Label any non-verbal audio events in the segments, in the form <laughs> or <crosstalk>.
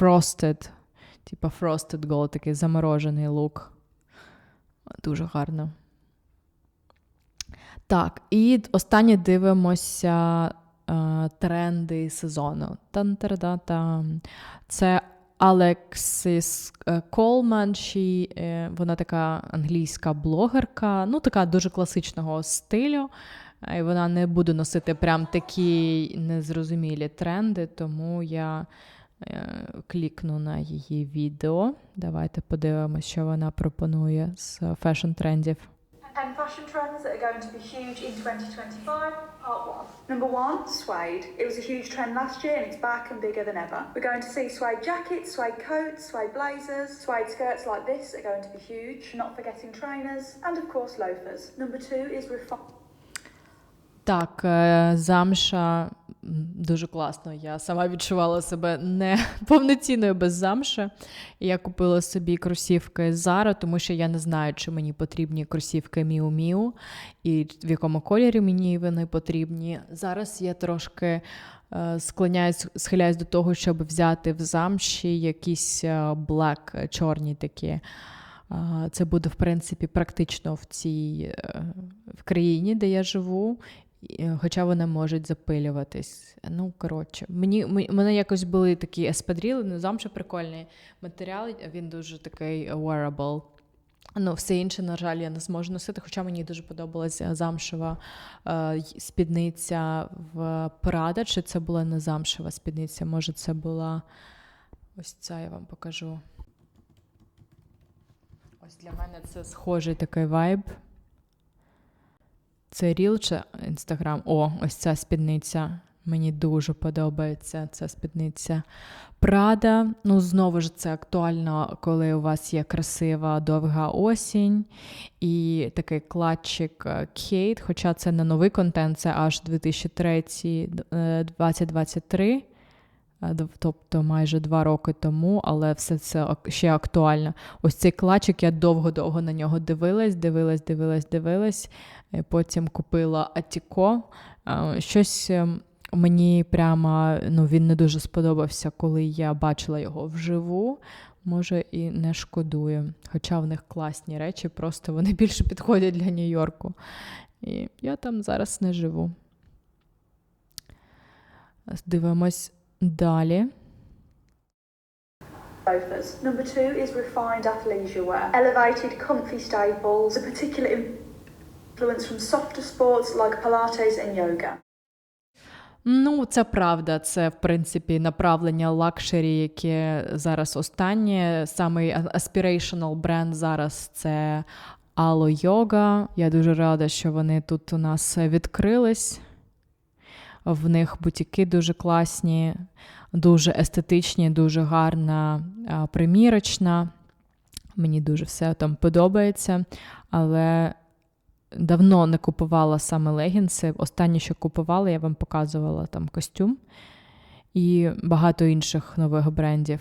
frosted. Типа frosted gold, такий заморожений лук. Дуже гарно. Так, і останнє дивимося е, тренди сезону. Тан-тара-да-там. Це Алексіс е, Колман, she, е, вона така англійська блогерка, ну така дуже класичного стилю. І вона не буде носити прям такі незрозумілі тренди, тому я клікну на її відео. Давайте подивимося, що вона пропонує з фешн-трендів. 10 fashion trends that are going to be huge in 2025. Part 1. Number 1, suede. It was a huge trend last year and it's back and bigger than ever. We're going to see suede jackets, suede coats, suede blazers, suede skirts like this are going to be huge, not forgetting trainers, and of course loafers. Number 2 is refined. Так, е, замша дуже класно. Я сама відчувала себе не <laughs> повноцінною без замши. Я купила собі кросівки Zara, тому що я не знаю, чи мені потрібні кросівки Miu Miu і в якому кольорі мені вони потрібні. Зараз я трошки е, склоняюсь, схиляюсь до того, щоб взяти в замші якісь е, black, чорні такі. Це буде, в принципі, практично в цій е, в країні, де я живу, е, хоча вони можуть запилюватись. Ну, коротше, мені, мене якось були такі еспадріли, ну, замша прикольний матеріал, він дуже такий wearable. Ну, все інше, на жаль, я не зможу носити, хоча мені дуже подобалася замшева е, спідниця в Prada, чи це була не замшева спідниця, може, це була ось ця, я вам покажу. Ось для мене це схожий такий вайб. Це Ріл чи Інстаграм. О, ось ця спідниця. Мені дуже подобається ця спідниця. Прада, ну знову ж це актуально, коли у вас є красива довга осінь і такий клатчик е, Кейт, хоча це не новий контент, це аж 2003-2023. Е, дв- Тобто майже два роки тому, але все це ще актуально. Ось цей клачик, я довго-довго на нього дивилась, дивилась, дивилась, дивилась. Е, Потім купила Атіко. Е, Щось ем, мені прямо ну, він не дуже сподобався, коли я бачила його вживу. Може, і не шкодую. Хоча в них класні речі, просто вони <laughs> більше підходять для Нью-Йорку. І я там зараз не живу. Дивимось далі. Loafers. Number 2 is refined athleisure wear. Elevated, comfy staples, a particular influence from softer sports like Pilates and yoga. Ну, це правда. Це, в принципі, направлення лакшері, яке зараз останнє. Самий а- aspirational бренд зараз це Alo Yoga. Я дуже рада, що вони тут у нас відкрились. В них бутіки дуже класні, дуже естетичні, дуже гарна примірочна. Мені дуже все там подобається. Але давно не купувала саме легінси. Останнє, що купувала, я вам показувала там костюм. І багато інших нових брендів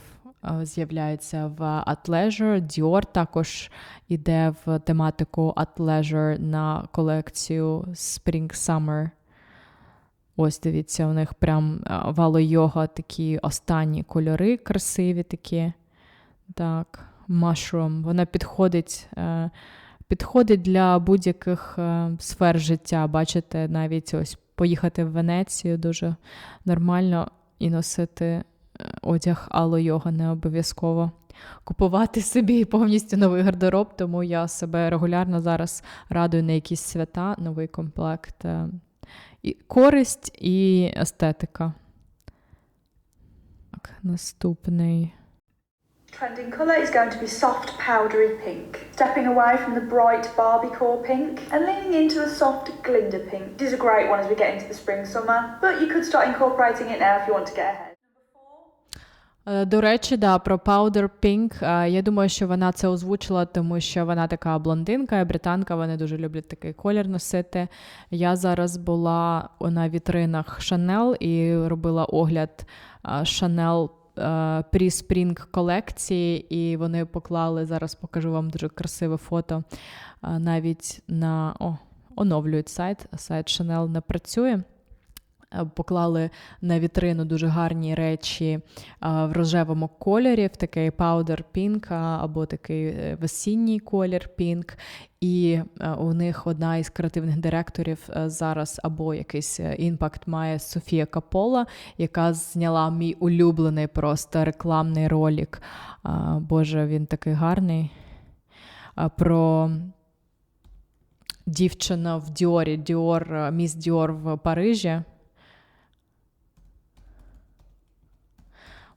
з'являється в Athleisure. Dior також іде в тематику Athleisure на колекцію Spring Summer. Ось дивіться, у них прям е, вало йога такі останні кольори красиві такі. Так, mushroom. Вона підходить. е, Підходить для будь-яких е, сфер життя. Бачите, навіть ось поїхати в Венецію дуже нормально і носити одяг Ало Йога не обов'язково. Купувати собі повністю новий гардероб, тому я себе регулярно зараз радую на якісь свята, новий комплект. е, І користь і естетика. Так, наступний. Trending colour is going to be soft, powdery pink. Stepping away from the bright Barbiecore pink and leaning into a soft Glinda pink. This is a great one as we get into the spring summer, but you could start incorporating it now if you want to get ahead. Е, До речі, да, про Powder Pink. е, Я думаю, що вона це озвучила, тому що вона така блондинка, британка, вони дуже люблять такий колір носити. Я зараз була на вітринах Chanel і робила огляд е, Chanel Pre-Spring колекції, і вони поклали, зараз покажу вам дуже красиве фото. Навіть на о, оновлюють сайт, сайт Chanel не працює. Е, поклали на вітрину дуже гарні речі е, в рожевому кольорі, в такий powder pink або такий е, весінній колір pink. І у них одна із креативних директорів зараз або якийсь імпакт має Софія Капола, яка зняла мій улюблений просто рекламний ролик. Боже, він такий гарний. Про дівчина в Діорі, Діор, міс Діор в Парижі.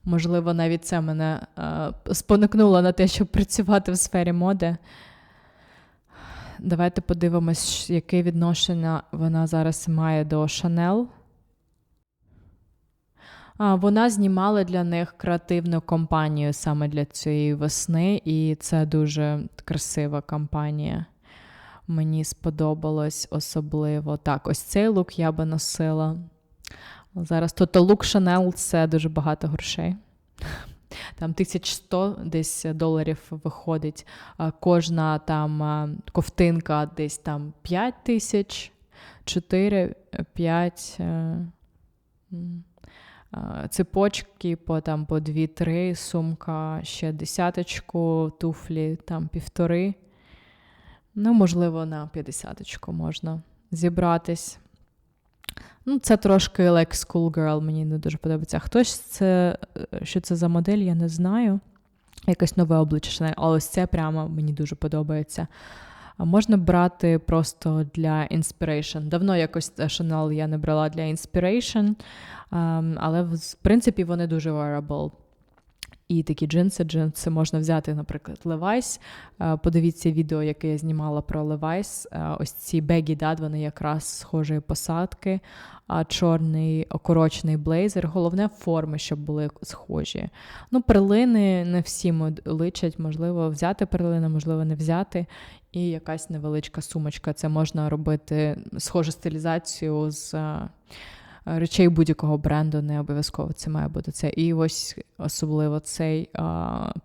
Можливо, навіть це мене е, спонукнуло на те, щоб працювати в сфері моди. Давайте подивимось, яке відношення вона зараз має до Шанел. А, Вона знімала для них креативну кампанію саме для цієї весни, і це дуже красива кампанія. Мені сподобалось особливо. Так, ось цей лук я би носила. Зараз тут лук Chanel це дуже багато грошей. Там 1100 десь доларів виходить. Кожна там ковтинка десь там 5 тисяч, 4, 5. е, Цепочки по там по 2-3, сумка ще десяточку, туфлі там півтори. Ну, можливо, на 50 можна зібратись. Ну, це трошки like schoolgirl, мені не дуже подобається. Хтось це, е, що це за модель, я не знаю. Якесь нове обличчя але ось це прямо мені дуже подобається. Можна брати просто для inspiration. Давно якось е, Chanel я не брала для inspiration, ем, але в принципі вони дуже wearable. І такі джинси, джинси можна взяти, наприклад, Levi's. Е, Подивіться відео, яке я знімала про Levi's. Е, Ось ці baggy dad, вони якраз схожої посадки, а чорний окорочений блейзер. Головне форми, щоб були схожі. Ну, перлини не всі мод- личать, можливо, взяти перлини, можливо, не взяти. І якась невеличка сумочка. Це можна робити схожу стилізацію з. Е, Речей будь-якого бренду не обов'язково це має бути це. І ось особливо цей а,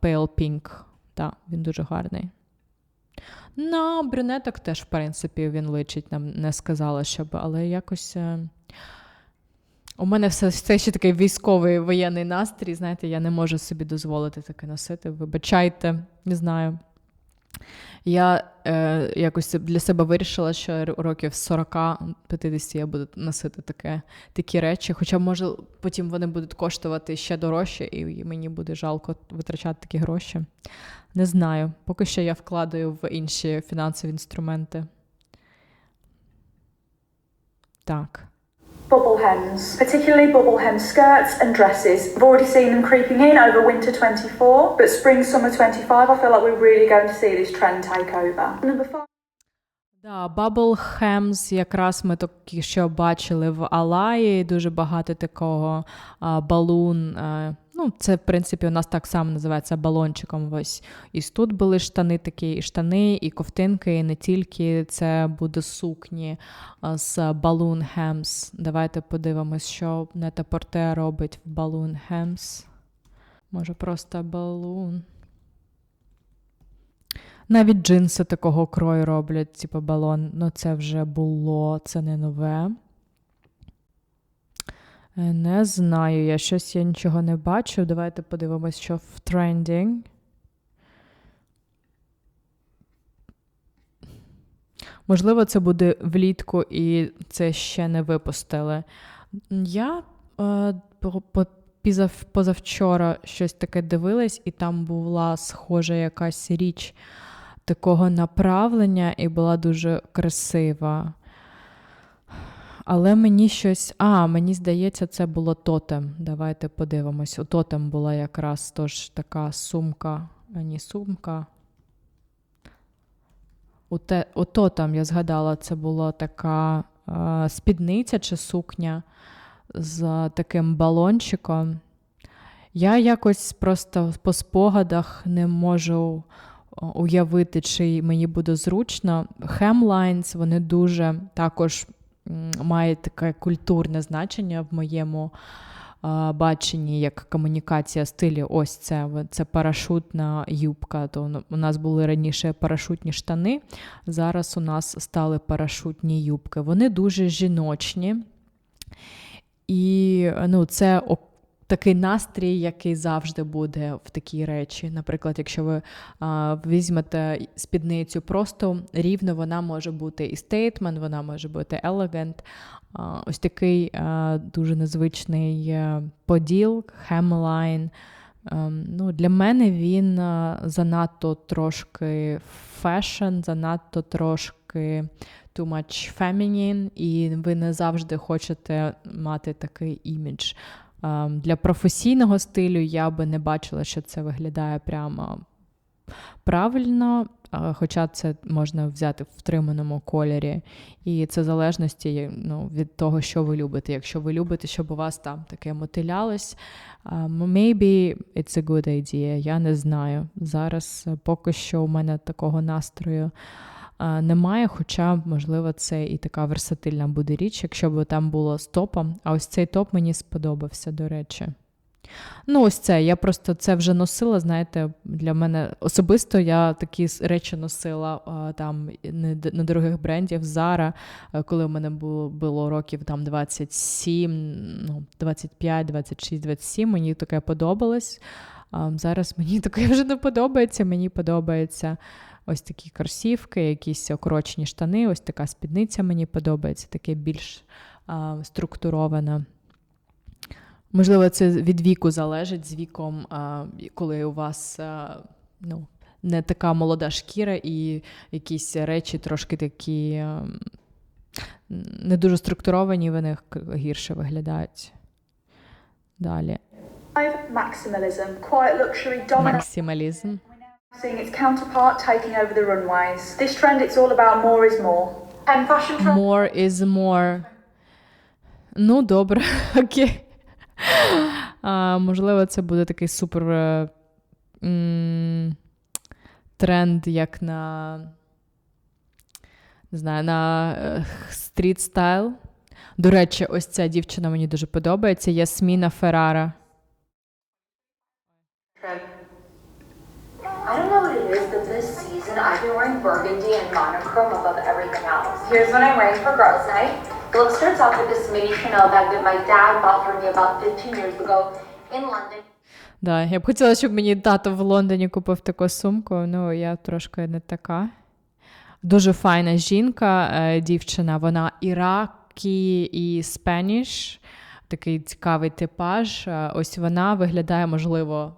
Pale Pink. Так, він дуже гарний. На брюнеток теж, в принципі, він личить, нам не сказала, щоб, але якось. е, У мене все, все ще такий військовий воєнний настрій. Знаєте, я не можу собі дозволити таке носити. Вибачайте, не знаю. Я е, якось для себе вирішила, що років 40-50 я буду носити таке, такі речі. Хоча, може, потім вони будуть коштувати ще дорожче, і мені буде жалко витрачати такі гроші. Не знаю. Поки що я вкладаю в інші фінансові інструменти. Так. Bubble hems, particularly bubble hem skirts and dresses. I've already seen them creeping in over winter 24, but spring summer 25, I feel like we're really going to see this trend take over. Number five. Да, Bubble Hems якраз ми такі що бачили в Алаї, дуже багато такого балун. Ну, це, в принципі, у нас так само називається балончиком. Ось. І тут були штани такі, і штани, і ковтинки, і не тільки це буде сукні з Balloon Hems. Давайте подивимось, що Нета Порте робить в Balloon Hems. Може, просто балун. Навіть джинси такого крою роблять, типу балон. Ну, це вже було, це не нове. Е, Не знаю, я щось я нічого не бачу. Давайте подивимось, що в трендінг. Можливо, це буде влітку і це ще не випустили. Я е, по- по- позавчора щось таке дивилась, і там була схожа якась річ такого направлення і була дуже красива. Але мені щось. А, мені здається, це було тотем. Давайте подивимось. У тотем була якраз тож така сумка. А ні, сумка. У, те, у тотем, я згадала, це була така е, спідниця чи сукня з таким балончиком. Я якось просто по спогадах не можу уявити, чи мені буде зручно. Hemlines, вони дуже також м, мають таке культурне значення в моєму а, баченні, як комунікація стилі. Ось це, це парашутна юбка. То у нас були раніше парашутні штани, зараз у нас стали парашутні юбки. Вони дуже жіночні. І ну, це такий настрій, який завжди буде в такій речі. Наприклад, якщо ви а, візьмете спідницю просто рівно, вона може бути і стейтмент, вона може бути елегant. А, ось такий а, дуже незвичний е, поділ, хемлайн. Ем, Ну, для мене він а, занадто трошки фешн, занадто трошки too much feminine, і ви не завжди хочете мати такий імідж. Ем, Для професійного стилю я би не бачила, що це виглядає прямо правильно, хоча це можна взяти в втриманому кольорі. І це в залежності ну, від того, що ви любите. Якщо ви любите, щоб у вас там таке мотилялось, um, maybe it's a good idea, я не знаю. Зараз е, поки що у мене такого настрою е, немає, хоча, можливо, це і така версатильна буде річ, якщо б там було з топом. А ось цей топ мені сподобався, до речі. Ну, ось це. Я просто це вже носила. Знаєте, для мене особисто я такі речі носила а, там не- недорогих брендів Zara, е, коли в мене було, було років там 27, ну, 25, 26, 27. Мені таке подобалось. Зараз мені <laughs> таке вже не подобається. Мені подобається ось такі кросівки, якісь окорочені штани, ось така спідниця мені подобається, таке більш а, структуроване. Можливо, це від віку залежить з віком, а, коли у вас а, ну, не така молода шкіра, і якісь речі трошки такі а, не дуже структуровані, вони гірше виглядають. Далі. Five, maximalism, Максималізм. its counterpart taking over the runways. This trend, it's all about more is more. And fashion trends. More is more. Ну, добре, <laughs> окей. А, можливо, це буде такий супер е, м, тренд, як на. Не знаю, на е, стріт стайл. До речі, ось ця дівчина мені дуже подобається. Ясміна Феррара. I don't know what it is, but this season I've been wearing burgundy and monochrome above everything else. Here's what I'm wearing for girls' night. The look starts off with this mini Chanel bag that my dad bought for me about 15 years ago in London. Да, я б хотіла, щоб мені тато в Лондоні купив таку сумку. Ну, я трошки не така. Дуже файна жінка, е, дівчина. Вона іракі і спеніш. Такий цікавий типаж. Е, Ось вона виглядає, можливо,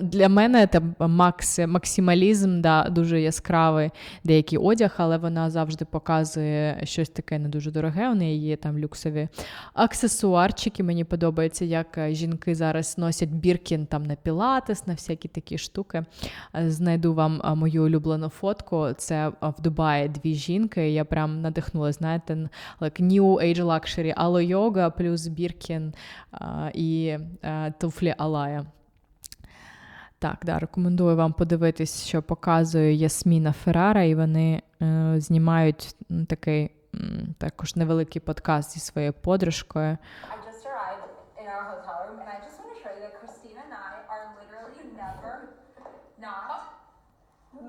для- мене це макс, максималізм, да, дуже яскравий деякий одяг, але вона завжди показує щось таке не дуже дороге. У неї є там люксові аксесуарчики. Мені подобається, як е, жінки зараз носять біркін там на пілатес, на всякі такі штуки. Е, Знайду вам мою улюблену фотку. Це в Дубаї дві жінки. Я прям надихнулася, знаєте, like New Age Luxury, Ало Йога плюс біркін е, і е, туфлі Алая. Так, да, рекомендую вам подивитись, що показує Ясміна Феррара, і вони е, знімають такий також невеликий подкаст зі своєю подружкою.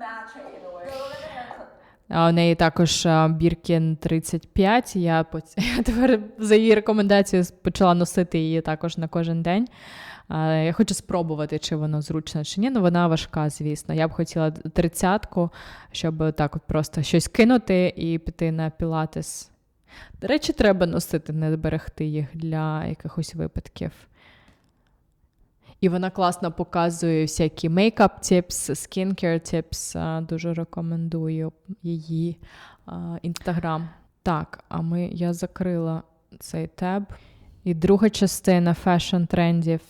Matching in a way. У неї також Біркін 35. Я, <laughs> я тепер за її рекомендацією почала носити її також на кожен день. Я хочу спробувати, чи воно зручно чи ні. Ну вона важка, звісно. Я б хотіла тридцятку, щоб так от просто щось кинути і піти на пілатес. До речі, треба носити, не берегти їх для якихось випадків. І вона класно показує всякі мейкап типс, skincare типс. Дуже рекомендую її інстаграм. Так, а ми я закрила цей теб. І друга частина фешн трендів.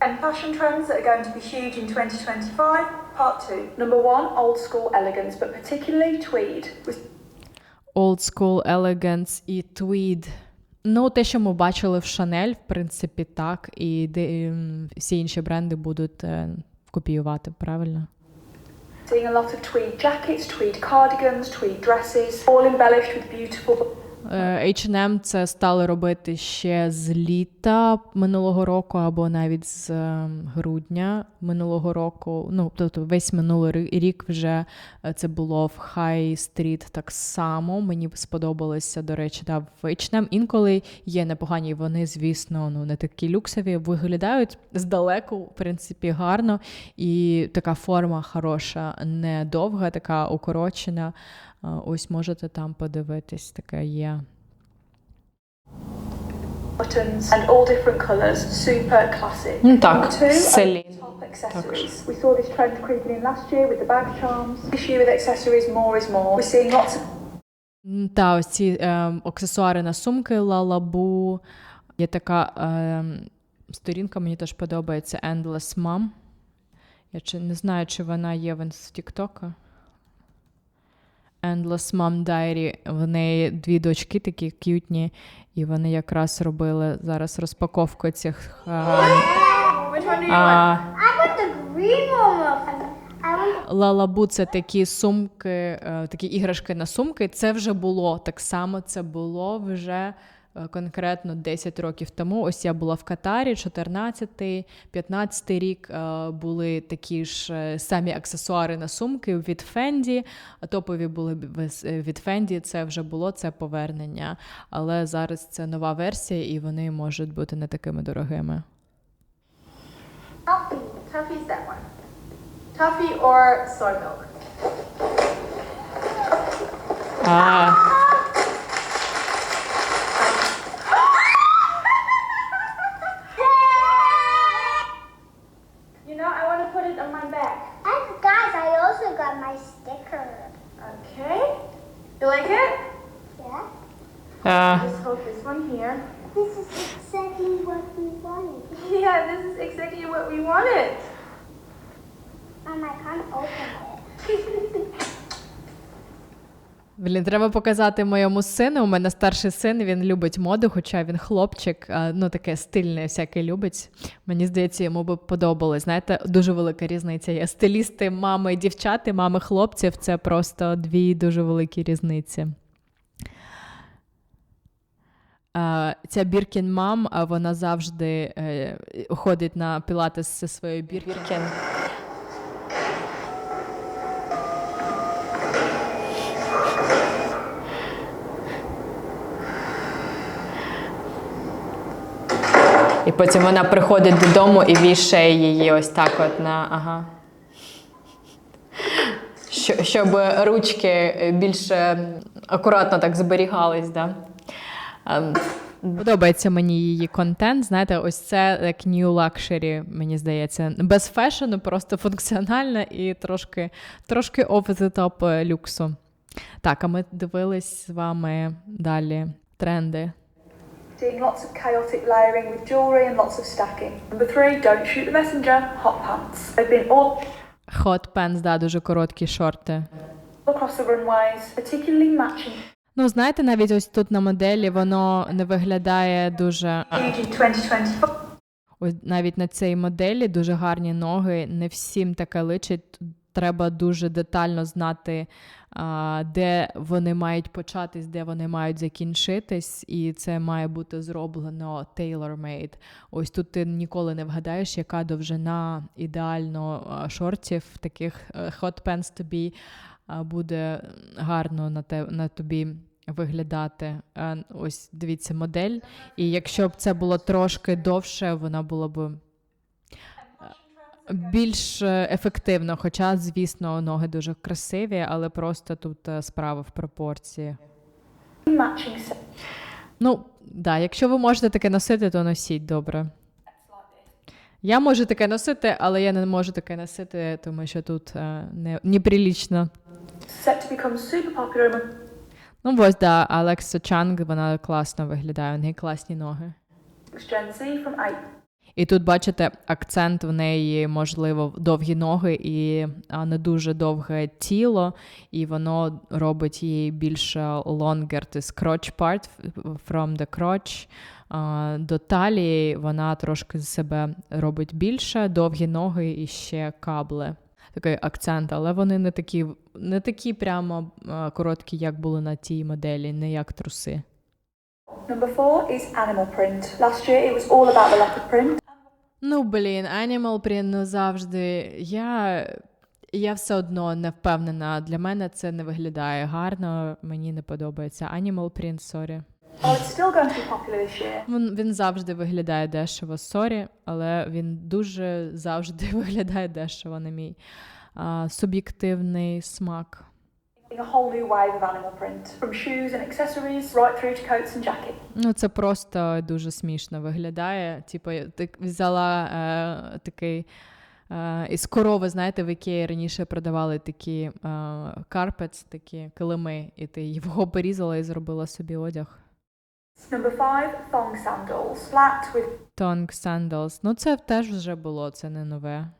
And fashion trends that are going to be huge in 2025. Part two. Number one, old school elegance, but particularly tweed. Old School Elegance і Tweed. Ну, те, що ми бачили в Шанель, в принципі, так. І всі інші бренди будуть е, копіювати, правильно? seeing a lot of tweed jackets, tweed cardigans, tweed dresses, all embellished with beautiful H&M це стали робити ще з літа минулого року, або навіть з е, грудня минулого року. Ну, тобто весь минулий рік вже е, це було в High Street так само. Мені сподобалося, до речі, да, в H&M. Інколи є непогані, вони, звісно, ну не такі люксові, виглядають здалеку, в принципі, гарно. І така форма хороша, не довга, така укорочена. Ось можете там подивитись, таке є. buttons and all different colours, super classic. Ну так, Two, селі. top accessories. We saw this trend creeping in last year with the bag charms. This year with accessories, more is more. We're seeing lots of М, Та ось ці е, аксесуари на сумки Лалабу. Є така е, сторінка, мені теж подобається Endless Mom. Я чи, не знаю, чи вона є в в Тіктока. Endless Mom Diary. В неї дві дочки такі к'ютні, і вони якраз робили зараз розпаковку цих. А, Лалабу це такі сумки, е, такі іграшки на сумки. Це вже було так само. Це було вже конкретно 10 років тому. Ось я була в Катарі, 14 15 рік е, були такі ж е, самі аксесуари на сумки від Фенді. Топові були е, від Фенді. Це вже було це повернення. Але зараз це нова версія, і вони можуть бути не такими дорогими. That one. Toffee or soy milk? А, You know, I want to put it on my back. And guys, I also got my sticker. Okay. You like it? Yeah. Hold this one here. <laughs> This is exactly what we wanted. Yeah, this is exactly what we wanted. Mom, I can't open it. <laughs> Блін, треба показати моєму сину. У мене старший син, він любить моду, хоча він хлопчик, ну таке стильне, всяке любить. Мені здається, йому би подобалось. Знаєте, дуже велика різниця є. Стилісти мами дівчат і мами хлопців це просто дві дуже великі різниці. Ця Біркін мам, вона завжди е, ходить на пілатес зі своєю Біркін. І потім вона приходить додому і вішає її ось так от на. Ага. Щоб ручки більш акуратно так зберігались, да? Ем, Подобається мені її контент. Знаєте, ось це як new luxury, мені здається. Без фешену, просто функціональна і трошки, трошки the top е, люксу. Так, а ми дивились з вами далі тренди. seeing lots of chaotic layering with jewellery and lots of stacking. Number three, don't shoot the messenger, hot pants. They've been all Hot pants, да, дуже короткі шорти. across the runways, particularly matching Ну, знаєте, навіть ось тут на моделі воно не виглядає дуже. huge in 2025. Ось навіть на цій моделі дуже гарні ноги. Не всім таке личить. Треба дуже детально знати, де вони мають початись, де вони мають закінчитись, і це має бути зроблено tailor-made. Ось тут ти ніколи не вгадаєш, яка довжина ідеально шортів, таких е, hot pants тобі буде гарно на, те, на тобі виглядати. Е, Ось дивіться модель. І якщо б це було трошки довше, вона була б е, більш ефективно. Хоча, звісно, ноги дуже красиві, але просто тут е, справа в пропорції. Ну, да, якщо ви можете таке носити, то носіть добре. Я можу таке носити, але я не можу таке носити, тому що тут е, не, неприлічно. Set to become super popular Ну, ось, да, Алекса Чанг, вона класно виглядає, у неї класні ноги. Gen Z from 8 І тут, бачите, акцент в неї, можливо, довгі ноги і не дуже довге тіло, і воно робить її більш longer, this crotch part, from the crotch до талії, вона трошки з себе робить більше, довгі ноги і ще кабли. Такий акцент, але вони не такі, не такі прямо короткі, як були на тій моделі, не як труси. Number four is animal print. Last year it was all about the leopard print. Ну, блін, Animal Print, ну завжди. Я, я все одно не впевнена. Для мене це не виглядає гарно, мені не подобається. Animal Print, сорі. Oh, it's still going to be popular this year. Він, він завжди виглядає дешево, сорі, але він дуже завжди <laughs> виглядає дешево, на мій а, суб'єктивний смак. A whole new wave of animal print, from shoes and accessories right through to coats and jackets. Ну, це просто дуже смішно виглядає. Типу, ти взяла е, такий. Е, із корови, знаєте, в Ікеї раніше продавали такі карпець, такі килими, і ти його порізала і зробила собі одяг. Number five, thong sandals, flat with Tongue sandals. Ну, це теж вже було, це не нове.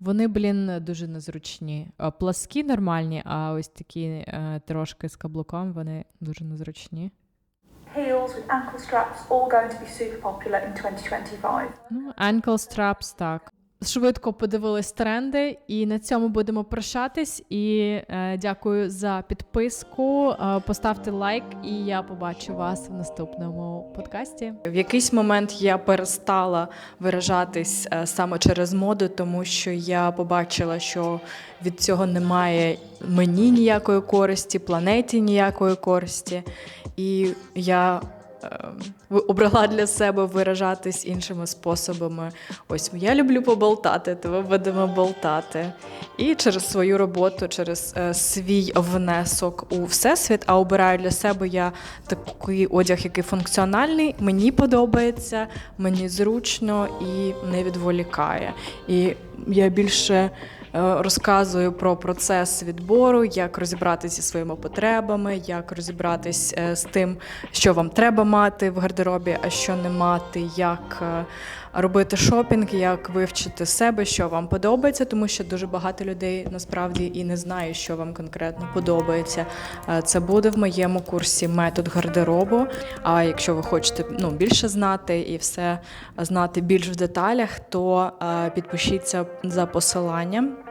Вони, блін, дуже незручні. А Пласкі нормальні, а ось такі е, трошки з каблуком, вони дуже незручні. heels with ankle straps, all going to be super popular in 2025. Ну, ankle straps, так. Швидко подивились тренди, і на цьому будемо прощатись. І е, дякую за підписку. Е, поставте лайк, і я побачу вас в наступному подкасті. В якийсь момент я перестала виражатись е, саме через моду, тому що я побачила, що від цього немає мені ніякої користі, планеті ніякої користі. І я обрала для себе виражатись іншими способами. Ось я люблю поболтати, то ми будемо болтати. І через свою роботу, через е, свій внесок у всесвіт, а обираю для себе я такий одяг, який функціональний, мені подобається, мені зручно і не відволікає. І я більше розказую про процес відбору, як розібратися зі своїми потребами, як розібратись е, з тим, що вам треба мати в гардеробі, а що не мати, як е, робити шопінг, як вивчити себе, що вам подобається, тому що дуже багато людей насправді і не знає, що вам конкретно подобається. Е, Це буде в моєму курсі метод гардеробу. А якщо ви хочете ну, більше знати і все знати більш в деталях, то е, підпишіться за посиланням.